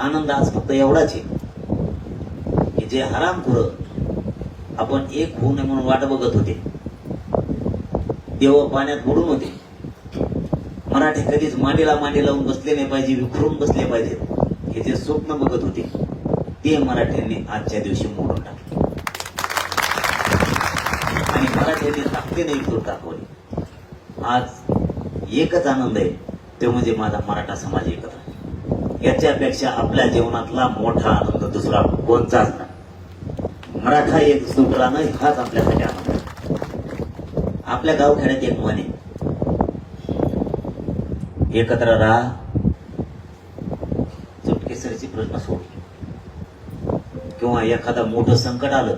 आनंद आज फक्त एवढाच आहे. की जे हरामखोर आपण एक होऊ नये म्हणून वाट बघत होते. देव पाण्यात बुडून होते. मराठी कधीच मांडीला मांडी लावून बसले नाही पाहिजे विखरून बसले पाहिजेत हे जे स्वप्न बघत होते ते मराठ्यांनी आजच्या दिवशी मोडून टाकले. आणि मराठ्यांनी ताकदीने एकजूट दाखवली आज एकच आनंद आहे तो म्हणजे माझा मराठा समाज एकत्र. याच्यापेक्षा आपल्या जीवनातला मोठा आनंद दुसरा कोणताच नाही. मराठा एक सुटरानं हाच आपल्यासाठी आनंद आपल्या गावखेड्यात एक म्हणे एकत्र राहा चुटकेसरीची प्रश्न सोड. किंवा एखादा मोठं संकट आलं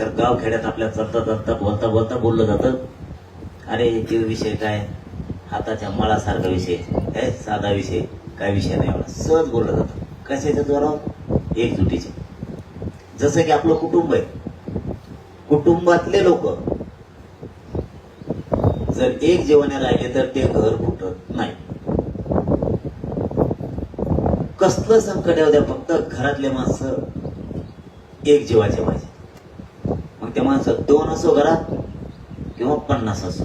तर गावखेड्यात आपल्या चलता चलता बोलता बोलता बोललं जातं. अरे जीव विषय काय? हाताच्या मळासारखा विषय. काय साधा विषय. काय विषय नाही एवढा. सहज बोललं जातं. कशाच्या जोरावर एकजुटीचे जसं की आपलं कुटुंब आहे. कुटुंबातले लोक जर एक जेवणे राहिले तर ते घर फुटत नाही. कसलं संकट येऊ द्या फक्त घरातले माणसं एक जीवाचे पाहिजे. मग ते माणसं दोन असो घरात किंवा पन्नास असो.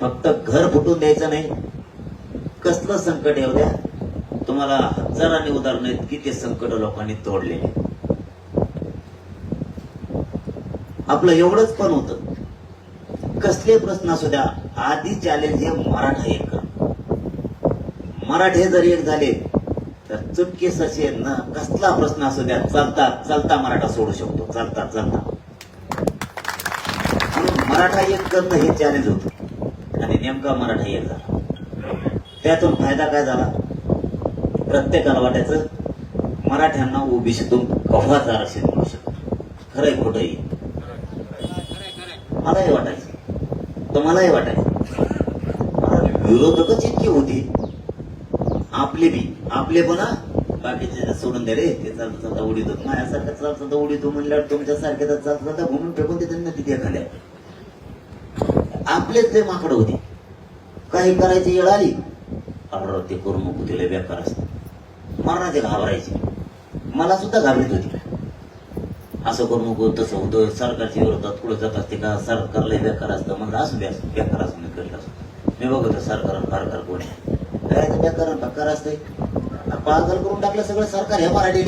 फक्त घर फुटून द्यायचं नाही. कसलं संकट येऊ द्या? तुम्हाला हजारांनी उदाहरण आहेत की ते संकट लोकांनी तोडलेले. आपलं एवढंच पण होत. कसले प्रश्न असू द्या आधी चॅलेंज हे मराठा एक मराठे जर एक झाले तर चुटके ससे न कसला प्रश्न असू द्या चालता चालता मराठा सोडू शकतो. चालता चालता. म्हणून मराठा एक करणं हे चॅलेंज होतं. आणि नेमका मराठा एक झाला. त्यातून फायदा काय झाला? प्रत्येकाला वाटायचं मराठ्यांना ओबीसीतून कव्हाच आरक्षण मिळू शकतो खरंय खोटंही. मलाही वाटायचं. तुम्हालाही वाटायचं. विरोधकच इतकी होती. आपले बी आपले पण बाकीचे सोडून दे रे ते चालतं चालता उडीतो माझ्यासारखं चालतं चालता उडीतो म्हणल्यावर तुमच्यासारखे तर चालत चालता घुमून फेकून देतात ना तिथे खाल्या आपलेच ते माकडं होते. काही करायची येळ आली अरे ते करू नको तिला बेकार असत. मरणाचे घाबरायचे. मला सुद्धा घाबरत होती. असं करू तसं होतं. सरकारच्या विरोधात पुढे जात असते का? सरकारला बेकार असतं. म्हणलं असं बे बेकार असं मी करीत असतो मी बघतो सरकार फारकार कोण आहे. काय ते बेकार आणि असतंय? पागल करून टाकलं सगळं सरकार हे मराठी